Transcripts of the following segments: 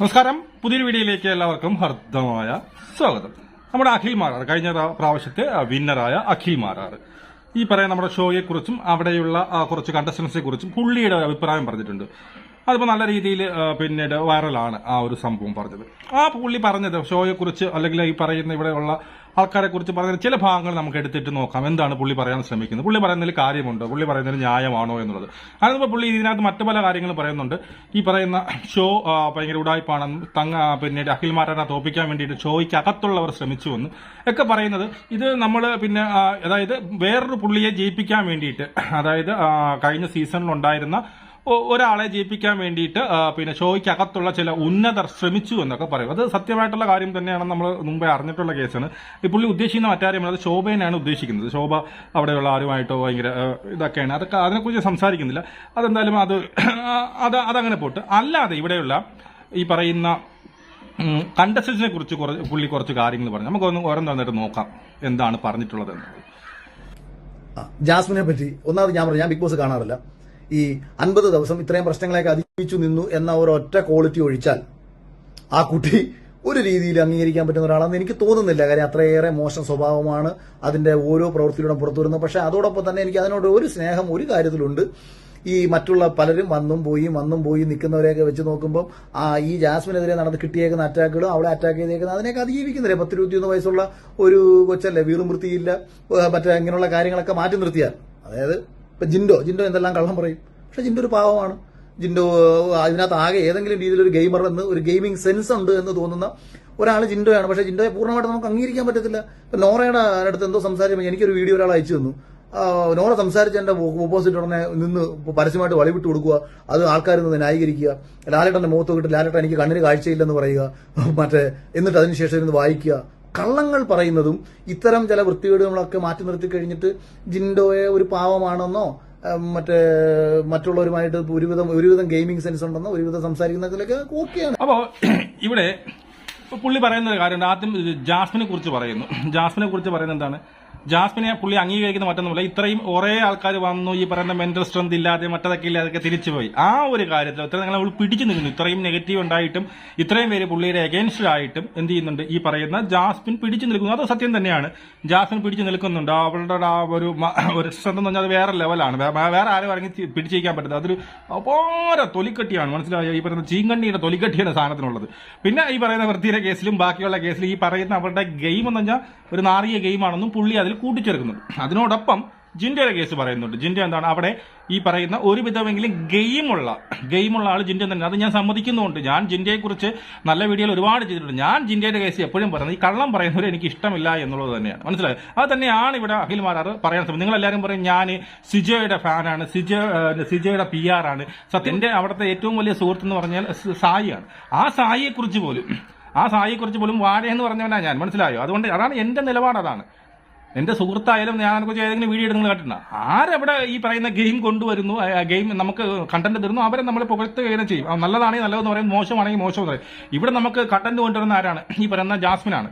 നമസ്കാരം. പുതിയൊരു വീഡിയോയിലേക്ക് എല്ലാവർക്കും ഹർദ്ദമായ സ്വാഗതം. നമ്മുടെ അഖിൽ മാറാർ കഴിഞ്ഞ പ്രാ- പ്രാവശ്യത്തെ വിന്നറായ അഖിൽ മാറാർ ഈ പറയുന്ന നമ്മുടെ ഷോയെക്കുറിച്ചും അവിടെയുള്ള കുറച്ച് കണ്ടസ്റ്റൻസിനെ കുറിച്ചും പുള്ളിയുടെ അഭിപ്രായം പറഞ്ഞിട്ടുണ്ട്. അതിപ്പോൾ നല്ല രീതിയിൽ പിന്നീട് വൈറലാണ് ആ ഒരു സംഭവം പറഞ്ഞത്. ആ പുള്ളി പറഞ്ഞത് ഷോയെക്കുറിച്ച് അല്ലെങ്കിൽ ഈ പറയുന്ന ഇവിടെയുള്ള ആൾക്കാരെ കുറിച്ച് പറയുന്ന ചില ഭാഗങ്ങൾ നമുക്ക് എടുത്തിട്ട് നോക്കാം. എന്താണ് പുള്ളി പറയാൻ ശ്രമിക്കുന്നത്? പുള്ളി പറയുന്നതിൽ കാര്യമുണ്ടോ? പുള്ളി പറയുന്നതിൽ ന്യായമാണോ എന്നുള്ളത്. അതിനുമ്പോൾ പുള്ളി ഇതിനകത്ത് മറ്റു പല കാര്യങ്ങളും പറയുന്നുണ്ട്. ഈ പറയുന്ന ഷോ ഭയങ്കര ഉടായ്പാണെന്നും തങ്ങ പിന്നീട് അഖിൽമാരനെ തോപ്പിക്കാൻ വേണ്ടിയിട്ട് ഷോയ്ക്ക് അകത്തുള്ളവർ ശ്രമിച്ചുവെന്നും ഒക്കെ പറയുന്നത് ഇത് നമ്മൾ പിന്നെ അതായത് വേറൊരു പുള്ളിയെ ജയിപ്പിക്കാൻ വേണ്ടിയിട്ട് അതായത് കഴിഞ്ഞ സീസണിലുണ്ടായിരുന്ന ഒരാളെ ജയിപ്പിക്കാൻ വേണ്ടിയിട്ട് പിന്നെ ഷോയ്ക്ക് അകത്തുള്ള ചില ഉന്നതർ ശ്രമിച്ചു എന്നൊക്കെ പറയും. അത് സത്യമായിട്ടുള്ള കാര്യം തന്നെയാണ് നമ്മൾ മുമ്പേ അറിഞ്ഞിട്ടുള്ള കേസാണ്. ഈ പുള്ളി ഉദ്ദേശിക്കുന്ന മറ്റാരും അത് ശോഭേനെയാണ് ഉദ്ദേശിക്കുന്നത്. ശോഭ അവിടെയുള്ള ആരുമായിട്ടോ ഭയങ്കര ഇതൊക്കെയാണ്. അതൊക്കെ അതിനെക്കുറിച്ച് സംസാരിക്കുന്നില്ല. അതെന്തായാലും അത് അത് അതങ്ങനെ പോട്ട്. അല്ലാതെ ഇവിടെയുള്ള ഈ പറയുന്ന കണ്ടസ്റ്റൻസിനെ കുറിച്ച് കുറച്ച് പുള്ളി കുറച്ച് കാര്യങ്ങൾ പറഞ്ഞു. നമുക്കൊന്ന് ഓരോന്നോന്നിട്ട് നോക്കാം എന്താണ് പറഞ്ഞിട്ടുള്ളത് ജാസ്മിനെ പറ്റി ഒന്നാമത് ഞാൻ പറഞ്ഞു ഞാൻ ബിഗ് ബോസ് കാണാറില്ല. ഈ അൻപത് ദിവസം ഇത്രയും പ്രശ്നങ്ങളെയൊക്കെ അതിജീവിച്ചു നിന്നു എന്ന ഒരൊറ്റ ക്വാളിറ്റി ഒഴിച്ചാൽ ആ കുട്ടി ഒരു രീതിയിൽ അംഗീകരിക്കാൻ പറ്റുന്ന ഒരാളാണെന്ന് എനിക്ക് തോന്നുന്നില്ല. കാര്യം അത്രയേറെ മോശം സ്വഭാവമാണ് അതിന്റെ ഓരോ പ്രവൃത്തിയിലൂടെ പുറത്തു വരുന്നത്. പക്ഷെ അതോടൊപ്പം തന്നെ എനിക്ക് അതിനോട് ഒരു സ്നേഹം ഒരു കാര്യത്തിലുണ്ട്. ഈ മറ്റുള്ള പലരും വന്നും പോയി വന്നും പോയി നിൽക്കുന്നവരെയൊക്കെ വെച്ച് നോക്കുമ്പോൾ ആ ഈ ജാസ്മിനെതിരെ നടന്ന് കിട്ടിയേക്കുന്ന അറ്റാക്കുകളും അവളെ അറ്റാക്ക് ചെയ്തേക്കുന്ന അതിനെയൊക്കെ അതിജീവിക്കുന്നില്ലേ. പത്ത് ഇരുപത്തിയൊന്ന് വയസ്സുള്ള ഒരു കൊച്ചല്ലേ? വീറും വൃത്തിയില്ല. മറ്റേ ഇങ്ങനെയുള്ള കാര്യങ്ങളൊക്കെ മാറ്റി നിർത്തിയാൽ. അതായത് ഇപ്പൊ ജിൻഡോ ജിൻഡോ എന്തെല്ലാം കള്ളം പറയും? പക്ഷെ ജിൻഡോ ഒരു പാവമാണ്. ജിൻഡോ അതിനകത്ത് ആകെ ഏതെങ്കിലും രീതിയിൽ ഒരു ഗെയിമർ എന്ന് ഒരു ഗെയിമിംഗ് സെൻസ് ഉണ്ട് എന്ന് തോന്നുന്ന ഒരാൾ ജിൻഡോയാണ്. പക്ഷേ ജിൻഡോയെ പൂർണമായിട്ട് നമുക്ക് അംഗീകരിക്കാൻ പറ്റത്തില്ല. ഇപ്പം നോറയുടെ അടുത്ത് എന്തോ സംസാരിക്കുമ്പോൾ എനിക്കൊരു വീഡിയോ ഒരാൾ അയച്ചു തന്നു. നോറ സംസാരിച്ച എന്റെ ഓപ്പോസിറ്റ് ഉടനെ നിന്ന് പരസ്യമായിട്ട് വളിവിട്ട് കൊടുക്കുക. അത് ആൾക്കാർ നിന്ന് ന്യായീകരിക്കുക. ലാലേട്ടന്റെ മുഖത്ത് നോക്കിയിട്ട് ലാലേട്ടൻ എനിക്ക് കണ്ണിന് കാഴ്ചയില്ലെന്ന് പറയുക. മറ്റേ എന്നിട്ട് അതിനുശേഷം ഇരുന്ന് വായിക്കുക. കള്ളങ്ങൾ പറയുന്നതും ഇത്തരം ചില വൃത്തികേടുകളൊക്കെ മാറ്റി നിർത്തി കഴിഞ്ഞിട്ട് ജിൻഡോയെ ഒരു പാവമാണെന്നോ മറ്റേ മറ്റുള്ളവരുമായിട്ട് ഒരുവിധം ഒരുവിധം ഗെയിമിംഗ് സെൻസ് ഉണ്ടെന്നോ ഒരുവിധം സംസാരിക്കുന്നതിലൊക്കെ ഓക്കെയാണ്. അപ്പോ ഇവിടെ പുള്ളി പറയുന്ന ഒരു ആദ്യം ജാസ്മിനെ കുറിച്ച് പറയുന്നു. ജാസ്മിനെ കുറിച്ച് പറയുന്നത് എന്താണ്? ജാസ്മിനെ പുള്ളി അംഗീകരിക്കുന്ന മറ്റൊന്നുമില്ല. ഇത്രയും ഒരേ ആൾക്കാർ വന്നു ഈ പറയുന്ന മെന്റൽ സ്ട്രെങ്ത് ഇല്ലാതെ മറ്റതൊക്കെ ഇല്ലാതൊക്കെ തിരിച്ചു പോയി ആ ഒരു കാര്യത്തിൽ ഇത്ര നിങ്ങൾ പിടിച്ചു നിൽക്കുന്നു. ഇത്രയും നെഗറ്റീവ് ഉണ്ടായിട്ടും ഇത്രയും പേര് പുള്ളിയുടെ അഗേൻസ്റ്റ് ആയിട്ടും എന്ത് ചെയ്യുന്നുണ്ട്? ഈ പറയുന്ന ജാസ്മിൻ പിടിച്ചു നിൽക്കുന്നു. അത് സത്യം തന്നെയാണ്. ജാസ്മിൻ പിടിച്ചു നിൽക്കുന്നുണ്ട്. അവളുടെ ആ ഒരു ഒരു സ്ട്രെങ്ത് എന്ന് പറഞ്ഞാൽ അത് വേറെ ലെവലാണ് വേറെ ആരും ഇറങ്ങി പിടിച്ചിരിക്കാൻ പറ്റില്ല അതൊരു അപാര തൊലിക്കട്ടിയാണ്. മനസ്സിലായ? ഈ പറയുന്ന ചീങ്കണ്ണിയുടെ തൊലിക്കട്ടിയാണ് സാധനത്തിനുള്ളത്. പിന്നെ ഈ പറയുന്ന വൃത്തിയുടെ കേസിലും ബാക്കിയുള്ള കേസിലും ഈ പറയുന്ന അവരുടെ ഗെയിം എന്ന് പറഞ്ഞാൽ ഒരു നാറിയ ഗെയിമാണെന്നും പുള്ളി അതിൽ കൂട്ടിച്ചേർക്കുന്നുണ്ട്. അതിനോടൊപ്പം ജിൻഡയുടെ കേസ് പറയുന്നുണ്ട്. ജിൻഡ എന്താണ്? അവിടെ ഈ പറയുന്ന ഒരുവിധമെങ്കിലും ഗെയിമുള്ള ഗെയിമുള്ള ആൾ ജിൻഡ തന്നെ അത് ഞാൻ സമ്മതിക്കുന്നുണ്ട് ഞാൻ ജിൻഡയെക്കുറിച്ച് നല്ല വീഡിയോയിൽ ഒരുപാട് ചെയ്തിട്ടുണ്ട്. ഞാൻ ജിൻഡയുടെ കേസ് എപ്പോഴും പറയുന്നത് ഈ കള്ളം പറയുന്നവർ എനിക്ക് ഇഷ്ടമില്ല എന്നുള്ളത് തന്നെയാണ്. മനസ്സിലായത് അത് തന്നെയാണ് ഇവിടെ അഖിൽ മാരാർ പറയാൻ ശ്രമിക്കുന്നത്. നിങ്ങൾ എല്ലാവരും പറയും ഞാൻ സിജോയുടെ ഫാനാണ്. സിജോ സിജോയുടെ പി ആർ ആണ്. സത്യം എന്റെ അവിടുത്തെ ഏറ്റവും വലിയ സുഹൃത്ത് എന്ന് പറഞ്ഞാൽ സായിയാണ്. ആ സായിയെക്കുറിച്ച് പോലും ആ സായിയെക്കുറിച്ച് പോലും വാഴ എന്ന് പറഞ്ഞവനാണ് ഞാൻ. മനസ്സിലായോ? അതുകൊണ്ട് അതാണ് എന്റെ നിലപാട് അതാണ്. എന്റെ സുഹൃത്തായാലും ഞാൻ കുറിച്ച് ഏതെങ്കിലും വീഡിയോ നിങ്ങൾ കേട്ടിട്ടുണ്ടോ ആരെവിടെ ഈ പറയുന്ന ഗെയിം കൊണ്ടുവരുന്നു? ഗെയിം നമുക്ക് കണ്ടന്റ് തരുന്നു? അവരെ നമ്മൾ പുകഴ്ത്തുകയും ചെയ്യും. നല്ലതാണെങ്കിൽ നല്ലതെന്ന് പറയും മോശമാണെങ്കിൽ മോശം പറയും. ഇവിടെ നമുക്ക് കണ്ടന്റ് കൊണ്ടുവരുന്ന ആരാണ്? ഈ പറയുന്ന ജാസ്മിനാണ്.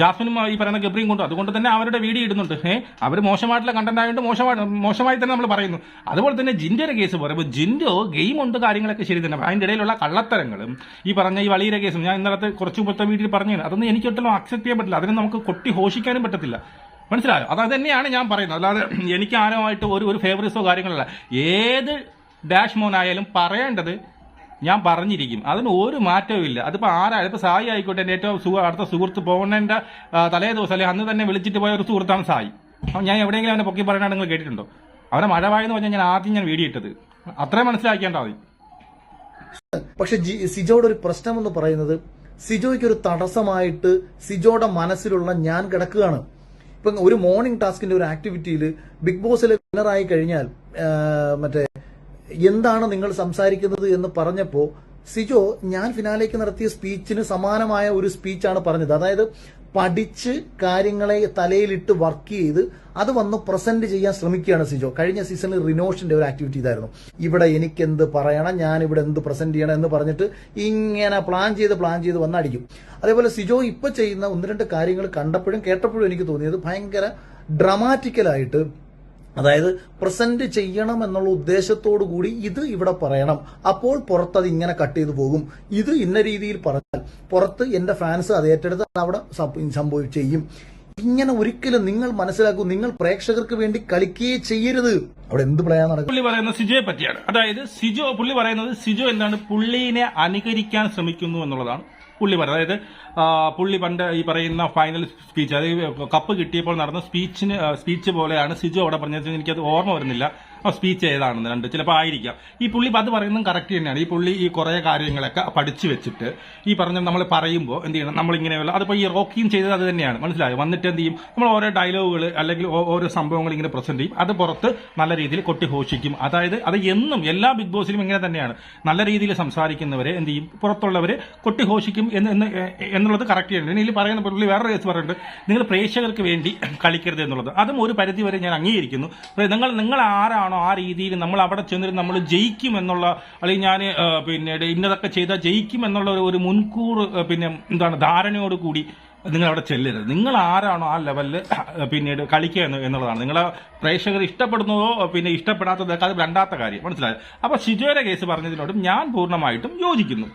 ജാസ്മിനും ഈ പറയുന്ന ഗബ്രിയും കൊണ്ടു അതുകൊണ്ട് തന്നെ അവരുടെ വീഡിയോ ഇടുന്നുണ്ട്. ഏഹ് അവർ മോശമായിട്ടുള്ള കണ്ടന്റ് ആയതുകൊണ്ട് മോശമായി മോശമായി തന്നെ നമ്മൾ പറയുന്നു. അതുപോലെ തന്നെ ജിൻഡയുടെ കേസ് പറയുമ്പോൾ ജിൻഡോ ഗെയിം ഉണ്ട് കാര്യങ്ങളൊക്കെ ശരി തന്നെ. അതിന്റെ ഇടയിലുള്ള കള്ളത്തരങ്ങളും ഈ പറഞ്ഞ ഈ വലിയ കേസും ഞാൻ ഇന്നലത്തെ കുറച്ച് മുമ്പത്തെ വീട്ടിൽ പറഞ്ഞു അതൊന്നും എനിക്ക് ഒട്ടും അക്സെപ്റ്റ് ചെയ്യാൻ പറ്റില്ല. അതിനെ നമുക്ക് കൊട്ടി ഹോഷിക്കാനും പറ്റത്തില്ല. മനസ്സിലായോ? അത് തന്നെയാണ് ഞാൻ പറയുന്നത്. അല്ലാതെ എനിക്ക് ആരുമായിട്ട് ഒരു ഒരു ഫേവറിസോ കാര്യങ്ങളല്ല. ഏത് ഡാഷ് മോനായാലും പറയേണ്ടത് ഞാൻ പറഞ്ഞിരിക്കും. അതിന് ഒരു മാറ്റവും ഇല്ല. അതിപ്പോൾ ആരായാലും ഇപ്പോൾ സായി ആയിക്കോട്ടെ എന്റെ ഏറ്റവും സുഖ അടുത്ത സുഹൃത്ത് പോകുന്നതിന്റെ തലേ ദിവസം അല്ലെങ്കിൽ അന്ന് തന്നെ വിളിച്ചിട്ട് പോയ ഒരു സുഹൃത്താണ് സായി. ഞാൻ എവിടെയെങ്കിലും അവനെ പൊക്കി പറയാനാണ് നിങ്ങൾ കേട്ടിട്ടുണ്ടോ? അവനെ മഴവായെന്ന് പറഞ്ഞാൽ ഞാൻ ആദ്യം ഞാൻ വീഡിയോ ഇട്ടത് അത്രയും മനസ്സിലാക്കിയാൽ മതി. പക്ഷെ സിജോയുടെ ഒരു പ്രശ്നം എന്ന് പറയുന്നത് സിജോയ്ക്ക് ഒരു തടസ്സമായിട്ട് സിജോയുടെ മനസ്സിലുള്ള ഞാൻ കിടക്കുകയാണ്. ഇപ്പൊ ഒരു മോർണിംഗ് ടാസ്കിന്റെ ഒരു ആക്ടിവിറ്റിയിൽ ബിഗ് ബോസിൽ വിന്നറായി കഴിഞ്ഞാൽ മറ്റേ എന്താണ് നിങ്ങൾ സംസാരിക്കുന്നത് എന്ന് പറഞ്ഞപ്പോ സിജോ ഞാൻ ഫിനാലേക്ക് നടത്തിയ സ്പീച്ചിന് സമാനമായ ഒരു സ്പീച്ചാണ് പറഞ്ഞത്. അതായത് പഠിച്ച് കാര്യങ്ങളെ തലയിലിട്ട് വർക്ക് ചെയ്ത് അത് വന്ന് പ്രസന്റ് ചെയ്യാൻ ശ്രമിക്കുകയാണ് സിജോ. കഴിഞ്ഞ സീസണിൽ റിനോഷിന്റെ ഒരു ആക്ടിവിറ്റി ഇതായിരുന്നു. ഇവിടെ എനിക്ക് എന്ത് പറയണം? ഞാൻ ഇവിടെ എന്ത് പ്രസന്റ് ചെയ്യണം? എന്ന് പറഞ്ഞിട്ട് ഇങ്ങനെ പ്ലാൻ ചെയ്ത് പ്ലാൻ ചെയ്ത് വന്നടിക്കും അതേപോലെ സിജോ ഇപ്പൊ ചെയ്യുന്ന ഒന്ന് രണ്ട് കാര്യങ്ങൾ കണ്ടപ്പോഴും കേട്ടപ്പോഴും എനിക്ക് തോന്നിയത് ഭയങ്കര ഡ്രമാറ്റിക്കലായിട്ട് അതായത് പ്രസന്റ് ചെയ്യണം എന്നുള്ള ഉദ്ദേശത്തോടു കൂടി ഇത് ഇവിടെ പറയണം. അപ്പോൾ പുറത്ത് അത് ഇങ്ങനെ കട്ട് ചെയ്തു പോകും. ഇത് ഇന്ന രീതിയിൽ പറഞ്ഞാൽ പുറത്ത് എന്റെ ഫാൻസ് അത് ഏറ്റെടുത്ത് അവിടെ സംഭവം ചെയ്യും. ഇങ്ങനെ ഒരിക്കലും നിങ്ങൾ മനസ്സിലാക്കൂ നിങ്ങൾ പ്രേക്ഷകർക്ക് വേണ്ടി കളിക്കുകയേ ചെയ്യരുത്. അവിടെ എന്ത് പറയാൻ നടക്കും? പുള്ളി പറയുന്നത് സിജോയെ പറ്റിയാണ്. അതായത് സിജോ പുള്ളി പറയുന്നത് സിജോ എന്താണ് പുള്ളിനെ അനുകരിക്കാൻ ശ്രമിക്കുന്നു എന്നുള്ളതാണ്. പുള്ളി പറഞ്ഞത് അതായത് പുള്ളി പണ്ട് ഈ പറയുന്ന ഫൈനൽ സ്പീച്ച് അതായത് കപ്പ് കിട്ടിയപ്പോൾ നടന്ന സ്പീച്ചിന് സ്പീച്ച് പോലെയാണ് സിജു അവിടെ പറഞ്ഞത്. എനിക്കത് ഓർമ്മ വരുന്നില്ല. സ്പീച്ച് ഏതാണെന്ന് രണ്ട് ചിലപ്പോൾ ആയിരിക്കാം. ഈ പുള്ളി അത് പറയുന്നതും കറക്റ്റ് തന്നെയാണ്. ഈ പുള്ളി ഈ കുറേ കാര്യങ്ങളൊക്കെ പഠിച്ചു വെച്ചിട്ട് ഈ പറഞ്ഞ നമ്മൾ പറയുമ്പോൾ എന്ത് ചെയ്യണം? നമ്മളിങ്ങനെയുള്ള അതിപ്പോൾ ഈ റോക്കിയും ചെയ്തത് അത് തന്നെയാണ്. മനസ്സിലായോ? വന്നിട്ട് എന്ത് ചെയ്യും? നമ്മൾ ഓരോ ഡയലോഗുകൾ അല്ലെങ്കിൽ ഓരോ സംഭവങ്ങൾ ഇങ്ങനെ പ്രസന്റ് ചെയ്യും. അത് പുറത്ത് നല്ല രീതിയിൽ കൊട്ടിഘോഷിക്കും. അതായത് അത് എന്നും എല്ലാ ബിഗ് ബോസിലും ഇങ്ങനെ തന്നെയാണ്. നല്ല രീതിയിൽ സംസാരിക്കുന്നവരെ എന്ത് ചെയ്യും? പുറത്തുള്ളവരെ കൊട്ടിഘോഷിക്കും എന്ന് എന്ന് എന്നുള്ളത് കറക്റ്റ് ആണ് ഇതിൽ പറയുന്ന പുള്ളി വേറെ കേസ് പറയുന്നുണ്ട്. നിങ്ങൾ പ്രേക്ഷകർക്ക് വേണ്ടി കളിക്കരുത് എന്നുള്ളത്. അതും ഒരു പരിധി വരെ ഞാൻ അംഗീകരിക്കുന്നു. നിങ്ങൾ നിങ്ങൾ ആരാണോ ആ രീതിയിൽ നമ്മൾ അവിടെ ചെന്നിട്ട് നമ്മൾ ജയിക്കും എന്നുള്ള അല്ലെങ്കിൽ ഞാൻ പിന്നെ ഇന്നതൊക്കെ ചെയ്താൽ ജയിക്കും എന്നുള്ള ഒരു- മുൻകൂർ പിന്നെ എന്താണ് ധാരണയോട് കൂടി നിങ്ങൾ അവിടെ ചെല്ലരുത്. നിങ്ങൾ ആരാണോ ആ ലെവലിൽ പിന്നീട് കളിക്കുക എന്ന് എന്നുള്ളതാണ്. നിങ്ങൾ പ്രേക്ഷകർ ഇഷ്ടപ്പെടുന്നതോ പിന്നെ ഇഷ്ടപ്പെടാത്തതൊക്കെ അത് രണ്ടാമത്തെ കാര്യം. മനസ്സിലായത് അപ്പൊ ഷിജോയുടെ കേസ് പറഞ്ഞതിനോടും ഞാൻ പൂർണമായിട്ടും യോജിക്കുന്നു.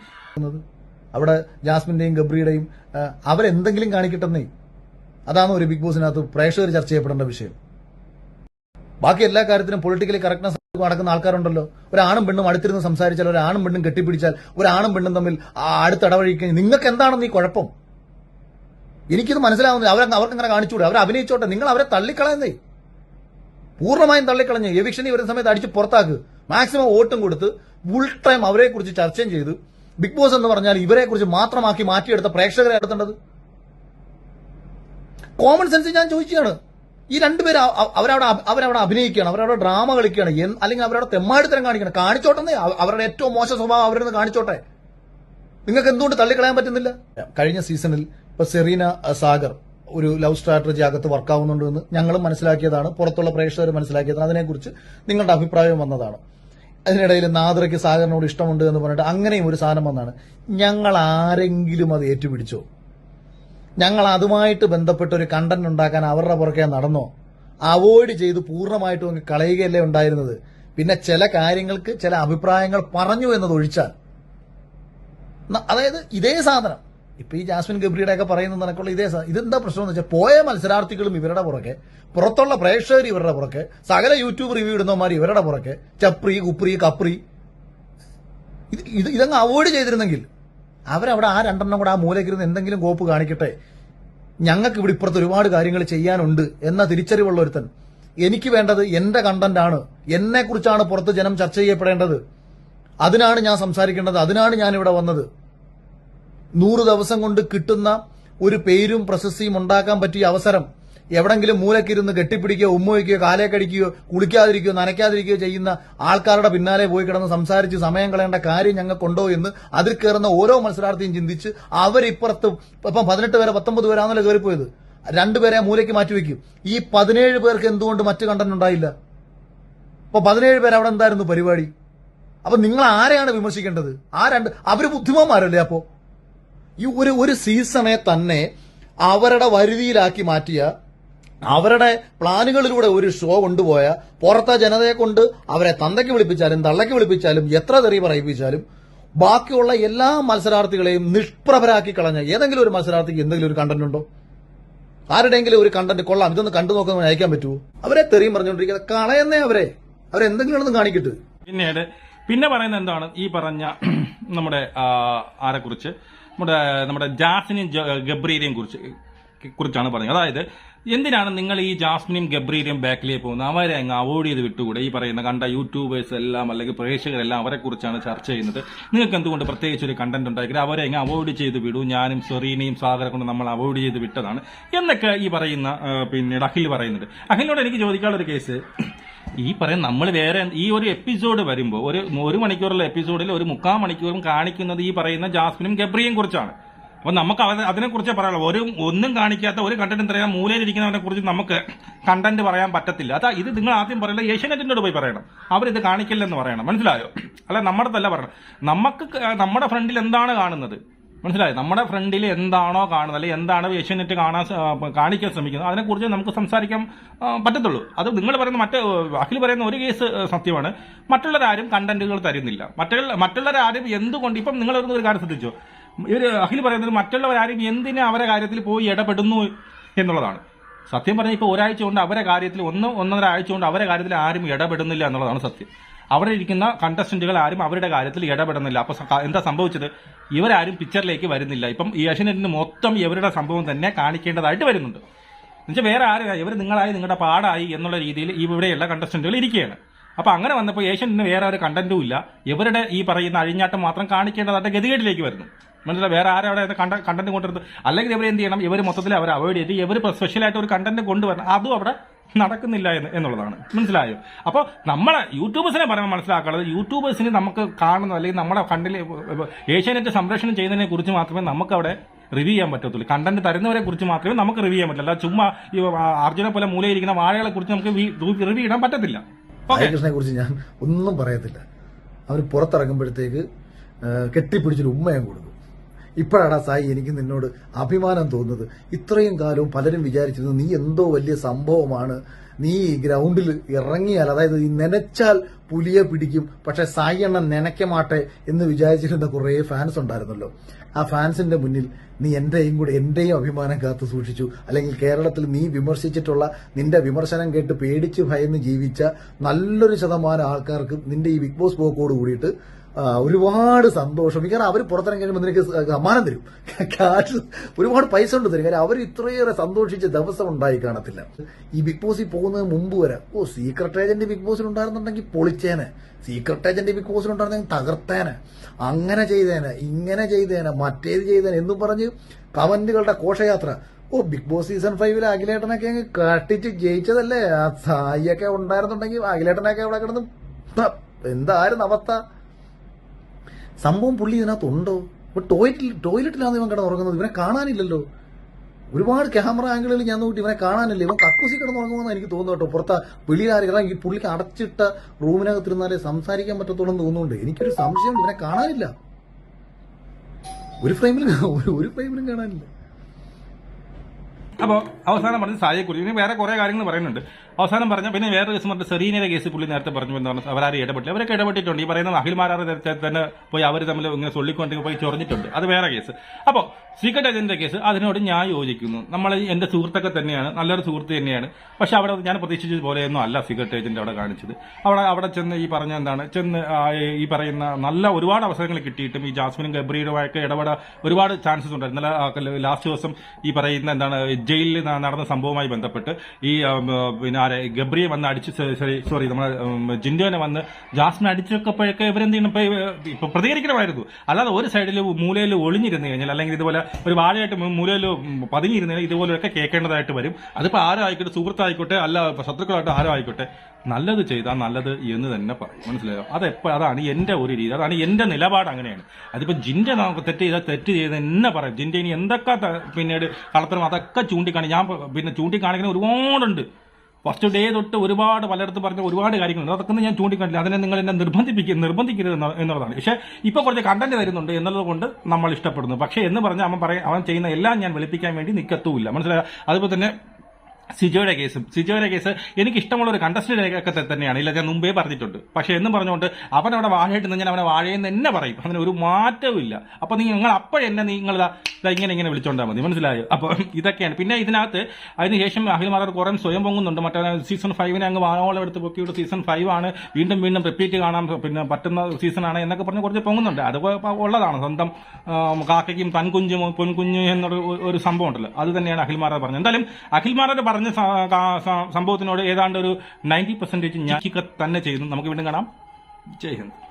അവിടെ ജാസ്മിന്റെയും ഗബ്രിയുടെയും അവരെന്തെങ്കിലും കാണിക്കട്ടെന്നേ? അതാണ് ഒരു ബിഗ് ബോസിനകത്ത് പ്രേക്ഷകർ ചർച്ച ചെയ്യപ്പെടേണ്ട വിഷയം. ബാക്കി എല്ലാ കാര്യത്തിനും പൊളിറ്റിക്കലി കറക്റ്റ്നസ് നടക്കുന്ന ആൾക്കാരുണ്ടല്ലോ. ഒരാണും പെണ്ണും അടുത്തിരുന്ന് സംസാരിച്ചാൽ ഒരാണും പെണ്ണും കെട്ടിപ്പിടിച്ചാൽ ഒരാണും പെണ്ണും തമ്മിൽ ആ അടുത്തിടവഴിക്കാൻ നിങ്ങൾക്ക് എന്താണെന്ന് ഈ കുഴപ്പം? എനിക്കിത് മനസ്സിലാവുന്നില്ല. അവർ അവർക്ക് അങ്ങനെ കാണിച്ചുകൂടെ? അവർ അഭിനയിച്ചോട്ടെ. നിങ്ങൾ അവരെ തള്ളിക്കളയുന്നേ. പൂർണമായും തള്ളിക്കളഞ്ഞ് എവിക്ഷനി വരുന്ന സമയത്ത് അടിച്ച് പുറത്താക്ക്. മാക്സിമം വോട്ടും കൊടുത്ത് ഫുൾ ടൈം അവരെ കുറിച്ച് ചർച്ചയും ചെയ്ത് ബിഗ് ബോസ് എന്ന് പറഞ്ഞാൽ ഇവരെ കുറിച്ച് മാത്രമാക്കി മാറ്റിയെടുത്ത പ്രേക്ഷകരെ എടുത്തേണ്ടത് കോമൺ സെൻസ് ഞാൻ ചോദിക്കുകയാണ് ഈ രണ്ടുപേര് അവരവിടെ അവരവിടെ അഭിനയിക്കുകയാണ് അവരവിടെ ഡ്രാമ കളിക്കുകയാണ് അല്ലെങ്കിൽ അവരവിടെ തെമ്മാടിത്തരം കാണിക്കണം കാണിച്ചോട്ടെ അവരുടെ ഏറ്റവും മോശം സ്വഭാവം അവരുടെ കാണിച്ചോട്ടെ. നിങ്ങൾക്ക് എന്തുകൊണ്ട് തള്ളിക്കളയാൻ പറ്റുന്നില്ല? കഴിഞ്ഞ സീസണിൽ ഇപ്പൊ സെറീന സാഗർ ഒരു ലവ് സ്ട്രാറ്റജി അകത്ത് വർക്കാവുന്നുണ്ട് എന്ന് ഞങ്ങളും മനസ്സിലാക്കിയതാണ് പുറത്തുള്ള പ്രേക്ഷകർ മനസ്സിലാക്കിയതാണ്. അതിനെക്കുറിച്ച് നിങ്ങളുടെ അഭിപ്രായം വന്നതാണ്. അതിനിടയിൽ നാദ്രയ്ക്ക് സാഗറിനോട് ഇഷ്ടമുണ്ട് എന്ന് പറഞ്ഞിട്ട് അങ്ങനെയും ഒരു സാധനം വന്നാണ്. ഞങ്ങൾ ആരെങ്കിലും അത് ഏറ്റുപിടിച്ചോ? ഞങ്ങൾ അതുമായിട്ട് ബന്ധപ്പെട്ട് ഒരു കണ്ടന്റ് ഉണ്ടാക്കാൻ അവരുടെ പുറകെ നടന്നോ? അവോയ്ഡ് ചെയ്ത് പൂർണമായിട്ടും കളയുകയല്ലേ ഉണ്ടായിരുന്നത്. പിന്നെ ചില കാര്യങ്ങൾക്ക് ചില അഭിപ്രായങ്ങൾ പറഞ്ഞു എന്നത് ഒഴിച്ചാൽ. അതായത് ഇതേ സാധനം. ഇപ്പൊ ഈ ജാസ്മിൻ ഗബ്രിയുടെ ഒക്കെ പറയുന്ന നിനക്കുള്ള ഇതേ ഇതെന്താ പ്രശ്നം എന്ന് വെച്ചാൽ പോയ മത്സരാർത്ഥികളും ഇവരുടെ പുറകെ പുറത്തുള്ള പ്രേക്ഷകർ ഇവരുടെ പുറകെ സകല യൂട്യൂബ് റിവ്യൂ ഇടുന്നവന്മാർ ഇവരുടെ പുറകെ ചപ്രി കുപ്രി കപ്രി. ഇത് ഇതങ്ങ് അവോയ്ഡ് ചെയ്തിരുന്നെങ്കിൽ അവരവിടെ ആ രണ്ടെണ്ണം കൂടെ ആ മൂലക്കിരുന്ന് എന്തെങ്കിലും കോപ്പ് കാണിക്കട്ടെ? ഞങ്ങൾക്ക് ഇവിടെ ഇപ്പുറത്ത് ഒരുപാട് കാര്യങ്ങൾ ചെയ്യാനുണ്ട് എന്ന തിരിച്ചറിവുള്ള ഒരുത്തൻ എനിക്ക് വേണ്ടത് എന്റെ കണ്ടന്റ് ആണ്. എന്നെ കുറിച്ചാണ് പുറത്ത് ജനം ചർച്ച ചെയ്യപ്പെടേണ്ടത്. അതിനാണ് ഞാൻ സംസാരിക്കേണ്ടത്. അതിനാണ് ഞാൻ ഇവിടെ വന്നത്. നൂറ് ദിവസം കൊണ്ട് കിട്ടുന്ന ഒരു പേരും പ്രശസ്തിയും ഉണ്ടാക്കാൻ പറ്റിയ അവസരം എവിടെങ്കിലും മൂലക്കിരുന്ന് കെട്ടിപ്പിടിക്കുകയോ ഉമ്മ കാലേ കടിക്കുകയോ കുളിക്കാതിരിക്കുകയോ നനയ്ക്കാതിരിക്കുകയോ ചെയ്യുന്ന ആൾക്കാരുടെ പിന്നാലെ പോയി കിടന്ന് സംസാരിച്ച് സമയം കളയേണ്ട കാര്യം ഞങ്ങൾക്കുണ്ടോ എന്ന് അതിൽ കയറുന്ന ഓരോ മത്സരാർത്ഥിയും ചിന്തിച്ച് അവരിപ്പുറത്ത് ഇപ്പം പതിനെട്ട് പേരെ പത്തൊമ്പത് പേരാണല്ലോ കയറിപ്പോയത്? രണ്ടുപേരെ മൂലയ്ക്ക് മാറ്റിവെക്കും ഈ പതിനേഴ് പേർക്ക് എന്തുകൊണ്ട് മറ്റു കണ്ടന്റ് ഉണ്ടായില്ല? അപ്പൊ പതിനേഴ് പേര് അവിടെ എന്തായിരുന്നു പരിപാടി? അപ്പൊ നിങ്ങൾ ആരെയാണ് വിമർശിക്കേണ്ടത്? ആ രണ്ട് അവർ ബുദ്ധിമാന്മാരല്ലേ അപ്പോ? ഈ ഒരു ഒരു സീസണെ തന്നെ അവരുടെ വരുതിയിലാക്കി മാറ്റിയ അവരുടെ പ്ലാനുകളിലൂടെ ഒരു ഷോ കൊണ്ടുപോയ പുറത്തെ ജനതയെ കൊണ്ട് അവരെ തന്തയ്ക്ക് വിളിപ്പിച്ചാലും തള്ളയ്ക്ക് വിളിപ്പിച്ചാലും എത്ര തെറി പറയിപ്പിച്ചാലും ബാക്കിയുള്ള എല്ലാ മത്സരാർത്ഥികളെയും നിഷ്പ്രഭരാക്കി കളഞ്ഞ ഏതെങ്കിലും ഒരു മത്സരാർത്ഥിക്ക് എന്തെങ്കിലും ഒരു കണ്ടന്റ് ഉണ്ടോ? ആരുടെയെങ്കിലും ഒരു കണ്ടന്റ് കൊള്ളാം. ഇതൊന്ന് കണ്ടു നോക്കുന്ന അയക്കാൻ പറ്റുമോ അവരെ തെറിയും പറഞ്ഞുകൊണ്ടിരിക്കുന്നത് കളയുന്നേ അവരെ. അവരെന്തെങ്കിലും കാണിക്കട്ടെ. പിന്നീട് പിന്നെ പറയുന്നത് എന്താണ്? ഈ പറഞ്ഞ നമ്മുടെ ആരെക്കുറിച്ച്? നമ്മുടെ നമ്മുടെ ജാസിനെയും ഗബ്രീലെയും കുറിച്ച് കുറിച്ചാണ് പറഞ്ഞത് അതായത് എന്തിനാണ് നിങ്ങൾ ഈ ജാസ്മിനും ഗബ്രീലും ബാക്കിലേക്ക് പോകുന്നത്? അവരെ അങ്ങ് അവോയ്ഡ് ചെയ്ത് വിട്ടുകൂടെ? ഈ പറയുന്ന കണ്ട യൂട്യൂബേഴ്സ് എല്ലാം അല്ലെങ്കിൽ പ്രേക്ഷകരെല്ലാം അവരെ കുറിച്ചാണ് ചർച്ച ചെയ്യുന്നത്. നിങ്ങൾക്ക് എന്തുകൊണ്ട് പ്രത്യേകിച്ച് ഒരു കണ്ടന്റ് ഉണ്ടാക്കിയത് അവരെ അങ്ങ് അവോയ്ഡ് ചെയ്ത് വിടൂ. ഞാനും സെറീനയും സാഗറെ കൊണ്ട് നമ്മൾ അവോയ്ഡ് ചെയ്ത് വിട്ടതാണ്. എന്നൊക്കെ ഈ പറയുന്ന പിന്നീട് അഖിൽ പറയുന്നുണ്ട് അഖിലിനോട് എനിക്ക് ചോദിക്കാനുള്ള ഒരു കേസ്. ഈ പറയുന്ന നമ്മൾ വേറെ ഈ ഒരു എപ്പിസോഡ് വരുമ്പോൾ ഒരു ഒരു മണിക്കൂറുള്ള എപ്പിസോഡിൽ ഒരു മുക്കാൽ മണിക്കൂറും കാണിക്കുന്നത് ഈ പറയുന്ന ജാസ്മിനും ഗബ്രിയും കുറിച്ചാണ്. അപ്പൊ നമുക്ക് അത് അതിനെക്കുറിച്ച് പറയാനുള്ളൂ. ഒരു ഒന്നും കാണിക്കാത്ത ഒരു കണ്ടന്റ് പറയാൻ മൂലയിലിരിക്കുന്നവനെ കുറിച്ച് നമുക്ക് കണ്ടന്റ് പറയാൻ പറ്റത്തില്ല. അതാ ഇത് നിങ്ങൾ ആദ്യം പറയുന്നത് ഏഷ്യനെറ്റിനോട് പോയി പറയണം. അവരിത് കാണിക്കില്ലെന്ന് പറയണം. മനസ്സിലായോ? അല്ല നമ്മുടെ തല്ല പറയണം. നമുക്ക് നമ്മുടെ ഫ്രണ്ടിൽ എന്താണ് കാണുന്നത്? മനസ്സിലായോ? നമ്മുടെ ഫ്രണ്ടിൽ എന്താണോ കാണുന്നത്? അല്ലെങ്കിൽ എന്താണ് ഏഷ്യാനെറ്റ് കാണാൻ കാണിക്കാൻ ശ്രമിക്കുന്നത്? അതിനെക്കുറിച്ച് നമുക്ക് സംസാരിക്കാൻ പറ്റത്തുള്ളൂ. അത് നിങ്ങൾ പറയുന്ന മറ്റ് അഖിൽ പറയുന്ന ഒരു കേസ് സത്യമാണ്. മറ്റുള്ളവരാരും കണ്ടന്റുകൾ തരുന്നില്ല. മറ്റുള്ള മറ്റുള്ളവരാരും എന്തുകൊണ്ട് ഇപ്പം നിങ്ങളൊരു കാര്യം ശ്രദ്ധിച്ചോ? ഇവർ അഖിൽ പറയുന്നത് മറ്റുള്ളവരാരും എന്തിനാ അവരെ കാര്യത്തിൽ പോയി ഇടപെടുന്നു എന്നുള്ളതാണ്. സത്യം പറഞ്ഞാൽ ഇപ്പോൾ ഒരാഴ്ച കൊണ്ട് അവരെ കാര്യത്തിൽ ഒന്ന് ഒന്നര ആഴ്ച കൊണ്ട് അവരെ കാര്യത്തിൽ ആരും ഇടപെടുന്നില്ല എന്നുള്ളതാണ് സത്യം. അവിടെ ഇരിക്കുന്ന കണ്ടസ്റ്റന്റുകൾ ആരും അവരുടെ കാര്യത്തിൽ ഇടപെടുന്നില്ല. അപ്പൊ എന്താ സംഭവിച്ചത്? ഇവരാരും പിക്ചറിലേക്ക് വരുന്നില്ല. ഇപ്പം ഏഷ്യനെറ്റിന് മൊത്തം ഇവരുടെ സംഭവം തന്നെ കാണിക്കേണ്ടതായിട്ട് വരുന്നുണ്ട്. എന്നുവെച്ചാൽ വേറെ ആരും ഇവർ നിങ്ങളായി നിങ്ങളുടെ പാടായി എന്നുള്ള രീതിയിൽ ഇവിടെയുള്ള കണ്ടസ്റ്റന്റുകൾ ഇരിക്കുകയാണ്. അപ്പൊ അങ്ങനെ വന്നപ്പോൾ ഏഷ്യനിന് വേറെ ഒരു കണ്ടന്റും ഇല്ല. ഇവരുടെ ഈ പറയുന്ന അഴിഞ്ഞാട്ടം മാത്രം കാണിക്കേണ്ടതായിട്ട് ഗതികേട്ടിലേക്ക് വരുന്നു. മനസ്സിലായി വേറെ ആരവിടെ കണ്ട കണ്ടന്റ് കൊണ്ടുവരുന്നത്? അല്ലെങ്കിൽ ഇവർ എന്ത് ചെയ്യണം? ഇവർ മൊത്തത്തിൽ അവർ അവോയ്ഡ് ചെയ്ത് ഇവർ സ്പെഷ്യലായിട്ട് ഒരു കണ്ടന്റ് കൊണ്ടുവരണം. അതും അവിടെ നടക്കുന്നില്ല എന്ന് എന്നുള്ളതാണ്. മനസ്സിലായോ? അപ്പോൾ നമ്മളെ യൂട്യൂബേഴ്സിനെ പറയുമ്പോൾ മനസ്സിലാക്കാനുള്ളത് യൂട്യൂബേഴ്സിന് നമുക്ക് കാണുന്ന അല്ലെങ്കിൽ നമ്മുടെ കണ്ടിൽ ഏഷ്യാനെറ്റ് സംരക്ഷണം ചെയ്യുന്നതിനെ കുറിച്ച് മാത്രമേ നമുക്ക് അവിടെ റിവ്യൂ ചെയ്യാൻ പറ്റത്തുള്ളൂ. കണ്ടന്റ് തരുന്നവരെ കുറിച്ച് മാത്രമേ നമുക്ക് റിവ്യൂ ചെയ്യാൻ പറ്റില്ല ചുമ്മാ ഈ അർജുനെ പോലെ മൂലയിരിക്കുന്ന വാഴകളെ കുറിച്ച് നമുക്ക് റിവ്യൂ ഇടാൻ പറ്റത്തില്ല. ഹരികൃഷ്ണനെ കുറിച്ച് ഞാൻ ഒന്നും പറയത്തില്ല. അവർ പുറത്തിറങ്ങുമ്പോഴത്തേക്ക് കെട്ടിപ്പിടിച്ചൊരു ഉമ്മയും കൊടുക്കും. ഇപ്പോഴാണ് സായി എനിക്ക് നിന്നോട് അഭിമാനം തോന്നുന്നത്. ഇത്രയും കാലവും പലരും വിചാരിച്ചിരുന്നു നീ എന്തോ വലിയ സംഭവമാണ്. നീ ഗ്രൗണ്ടിൽ ഇറങ്ങിയാൽ അതായത് ഈ നനച്ചാൽ പുലിയെ പിടിക്കും പക്ഷെ സായി എണ്ണം നനയ്ക്കമാട്ടെ എന്ന് വിചാരിച്ചിരുന്ന കുറേ ഫാൻസ് ഉണ്ടായിരുന്നല്ലോ. ആ ഫാൻസിന്റെ മുന്നിൽ നീ എന്റെയും കൂടെ എന്റെയും അഭിമാനം കാത്തു സൂക്ഷിച്ചു. അല്ലെങ്കിൽ കേരളത്തിൽ നീ വിമർശിച്ചിട്ടുള്ള നിന്റെ വിമർശനം കേട്ട് പേടിച്ച് ഭയന്ന് ജീവിച്ച നല്ലൊരു ശതമാനം ആൾക്കാർക്ക് നിന്റെ ഈ ബിഗ് ബോസ് പോക്കോട് കൂടിയിട്ട് ഒരുപാട് സന്തോഷം കാരണം അവർ പുറത്തിറങ്ങി കഴിയുമ്പോൾ നിനക്ക് സമ്മാനം തരും കാശ് ഒരുപാട് പൈസ കൊണ്ട് തരും കാര്യം അവർ ഇത്രയേറെ സന്തോഷിച്ച ദിവസം ഉണ്ടായി കാണത്തില്ല ഈ ബിഗ് ബോസിൽ പോകുന്നതിന് മുമ്പ് വരെ ഓ സീക്രട്ട് ഏജന്റ് ബിഗ് ബോസിൽ ഉണ്ടായിരുന്നുണ്ടെങ്കിൽ പൊളിച്ചേനെ സീക്രട്ട് ഏജന്റ് ബിഗ് ബോസിൽ ഉണ്ടായിരുന്നെങ്കിൽ തകർത്തേനെ അങ്ങനെ ചെയ്തേനെ ഇങ്ങനെ ചെയ്തേനെ മറ്റേത് ചെയ്തേനെ എന്നും പറഞ്ഞ് കമന്റുകളുടെ ഘോഷയാത്ര ഓ ബിഗ് ബോസ് സീസൺ ഫൈവിൽ അഖിലേട്ടനൊക്കെ അങ്ങ് കട്ടിച്ച് ജയിച്ചതല്ലേ ആ സായിയൊക്കെ ഉണ്ടായിരുന്നുണ്ടെങ്കിൽ അഖിലേട്ടനൊക്കെ അവിടെ കിടന്ന് എന്തായിരുന്നു അവസ്ഥ സംഭവം പുള്ളി ഇതിനകത്തുണ്ടോ ഇപ്പൊ ടോയ്ലറ്റിൽ ടോയ്ലറ്റിലാണ് ഇവൻ കിടന്ന് ഉറങ്ങുന്നത്? ഇവനെ കാണാനില്ലല്ലോ. ഒരുപാട് ക്യാമറ ആംഗിളിൽ ഞാൻ നോക്കിയിട്ട് ഇവനെ കാണാനില്ല. ഇവൻ കക്കൂസി കിടന്ന് ഉറങ്ങുമെന്ന് എനിക്ക് തോന്നുന്നു കേട്ടോ. പുറത്ത് കാരണം ഈ പുള്ളിക്ക് അടച്ചിട്ട റൂമിനകത്തിരുന്നാലേ സംസാരിക്കാൻ പറ്റത്തുള്ളൂ എന്ന് തോന്നുന്നുണ്ട്. എനിക്കൊരു സംശയം ഇവനെ കാണാനില്ല. ഒരു ഫ്രെയിമിലും ഒരു- ഫ്രെയിമിലും കാണാനില്ല. അപ്പോൾ അവസാനം പറഞ്ഞ കുറിച്ച് ഇനി വേറെ കുറെ കാര്യങ്ങൾ പറയുന്നുണ്ട്. അവസാനം പറഞ്ഞു പിന്നെ വേറെ കേസ് പറഞ്ഞ സെറീനയുടെ കേസ് പുള്ളി നേരത്തെ പറഞ്ഞു എന്താണ് അവരാരും ഇടപെട്ടില്ല. അവരൊക്കെ ഇടപെട്ടിട്ടുണ്ട്. ഈ പറയുന്ന അഖിൽമാരാറ് നേരത്തെ തന്നെ പോയി അവർ തമ്മിൽ ഇങ്ങനെ ചൊല്ലിക്കൊണ്ടെങ്കിൽ പോയി ചൊറിഞ്ഞിട്ടുണ്ട്. അത് വേറെ കേസ് അപ്പോൾ സീക്രട്ട് ഏജന്റിന്റെ കേസ് അതിനോട് ഞാൻ യോജിക്കുന്നു. നമ്മൾ എന്റെ സുഹൃത്തൊക്കെ തന്നെയാണ്. നല്ലൊരു സുഹൃത്ത് തന്നെയാണ്. പക്ഷെ അവിടെ ഞാൻ പ്രതീക്ഷിച്ചത് പോലെയൊന്നും അല്ല സീക്രട്ട് ഏജന്റ് അവിടെ കാണിച്ചത്. അവിടെ അവിടെ ചെന്ന് ഈ പറഞ്ഞ എന്താണ് ചെന്ന് ഈ പറയുന്ന നല്ല ഒരുപാട് അവസരങ്ങൾ കിട്ടിയിട്ടും ഈ ജാസ്മിനും ഗബ്രിയുടെയൊക്കെ ഇടപെട ഒരുപാട് ചാൻസസ് ഉണ്ടായിരുന്നു. ഇന്നലെ ലാസ്റ്റ് ദിവസം ഈ പറയുന്ന എന്താണ് ജയിലിൽ നടന്ന സംഭവവുമായി ബന്ധപ്പെട്ട് ഈ പിന്നെ ആരെ ഗബ്രിയെ വന്ന് അടിച്ച് സോറി നമ്മുടെ ജിൻഡോനെ വന്ന് ജാസ്മിൻ അടിച്ചൊക്കെപ്പോഴൊക്കെ ഇവരെന്ത് ചെയ്യണം ഇപ്പൊ പ്രതികരിക്കണമായിരുന്നു. അല്ലാതെ ഒരു സൈഡിൽ മൂലയിൽ ഒളിഞ്ഞിരുന്നു കഴിഞ്ഞാൽ അല്ലെങ്കിൽ ഇതുപോലെ ഒരു വാഴയായിട്ട് മൂലയിൽ പതുങ്ങിയിരുന്ന ഇതുപോലെയൊക്കെ കേൾക്കേണ്ടതായിട്ട് വരും. അതിപ്പോ ആരോ ആയിക്കോട്ടെ സുഹൃത്തായിക്കോട്ടെ അല്ല ശത്രുക്കളായിട്ട് ആരോ ആയിക്കോട്ടെ നല്ലത് ചെയ്താൽ നല്ലത് എന്ന് തന്നെ പറയും. മനസ്സിലായോ? അതെപ്പോ അതാണ് എന്റെ ഒരു രീതി. അതാണ് എന്റെ നിലപാട് അങ്ങനെയാണ്. അതിപ്പോ ജിന്റെ നമുക്ക് തെറ്റ് ചെയ്താൽ തെറ്റ് ചെയ്ത് എന്നെ പറയും. ജിന്റെ ഇനി എന്തൊക്കെ പിന്നീട് കളത്തരം അതൊക്കെ ചൂണ്ടിക്കാണി ഞാൻ പിന്നെ ചൂണ്ടിക്കാണിക്കുന്ന ഒരുപാടുണ്ട്. ഫസ്റ്റ് ഡേ തൊട്ട് ഒരുപാട് പലയിടത്ത് പറഞ്ഞ ഒരുപാട് കാര്യങ്ങളുണ്ട്. അതൊക്കെ ഞാൻ ചൂണ്ടിക്കാണില്ല. അതിനെ നിങ്ങൾ എന്നെ നിർബന്ധിപ്പിക്കുക നിർബന്ധിക്കരുത് എന്ന- എന്നുള്ളതാണ്. പക്ഷേ ഇപ്പൊ കുറച്ച് കണ്ടന്റ് വരുന്നുണ്ട് എന്നുള്ളത് കൊണ്ട് നമ്മൾ ഇഷ്ടപ്പെടുന്നു. പക്ഷേ എന്ന് പറഞ്ഞാൽ അവൻ പറയും അവൻ ചെയ്യുന്ന എല്ലാം ഞാൻ വെളുപ്പിക്കാൻ വേണ്ടി നിൽക്കത്തുമില്ല മനസ്സിലായ അതുപോലെ തന്നെ സിജോയുടെ കേസും. സിജോയുടെ കേസ് എനിക്ക് ഇഷ്ടമുള്ള ഒരു കണ്ടസ്റ്റന്റ് ഒക്കെ തന്നെയാണ്. ഇല്ല ഞാൻ മുമ്പേ പറഞ്ഞിട്ടുണ്ട്. പക്ഷെ എന്നും പറഞ്ഞുകൊണ്ട് അവൻ അവിടെ വാഴയിട്ട് ഞാൻ അവനെ വാഴയെന്ന് തന്നെ പറയും. അതിന് ഒരു മാറ്റവും ഇല്ല അപ്പൊ നിങ്ങൾ അപ്പോഴെന്നെ നിങ്ങൾ ഇങ്ങനെ ഇങ്ങനെ വിളിച്ചോണ്ടാ മതി. മനസ്സിലായോ? അപ്പൊ ഇതൊക്കെയാണ്. പിന്നെ ഇതിനകത്ത് അതിനുശേഷം അഖിൽ മാറാർ കുറേ സ്വയം പൊങ്ങുന്നുണ്ട്. മറ്റേ സീസൺ ഫൈവിനെ അങ്ങ് വാനോളം എടുത്ത് പൊക്കിയിട്ട് സീസൺ ഫൈവ് ആണ് വീണ്ടും വീണ്ടും റിപ്പീറ്റ് കാണാൻ പിന്നെ പറ്റുന്ന സീസണാണ് എന്നൊക്കെ പറഞ്ഞ് കുറച്ച് പൊങ്ങുന്നുണ്ട്. അത് ഉള്ളതാണ്. സ്വന്തം കാക്കയ്ക്കും തൻകുഞ്ഞും പൊൻകുഞ്ഞു എന്നൊരു ഒരു സംഭവം ഉണ്ടല്ലോ. അത് തന്നെയാണ് അഖിൽ മാറാർ പറഞ്ഞത്. എന്തായാലും അഖിൽ മാറാർ പറഞ്ഞ സംഭവത്തിനോട് ഏതാണ്ട് ഒരു നയന്റി പെർസെന്റേജ് ഞാൻ തന്നെ ചെയ്യുന്നു. നമുക്ക് വീണ്ടും കാണാം. ജയ് ഹിന്ദ്.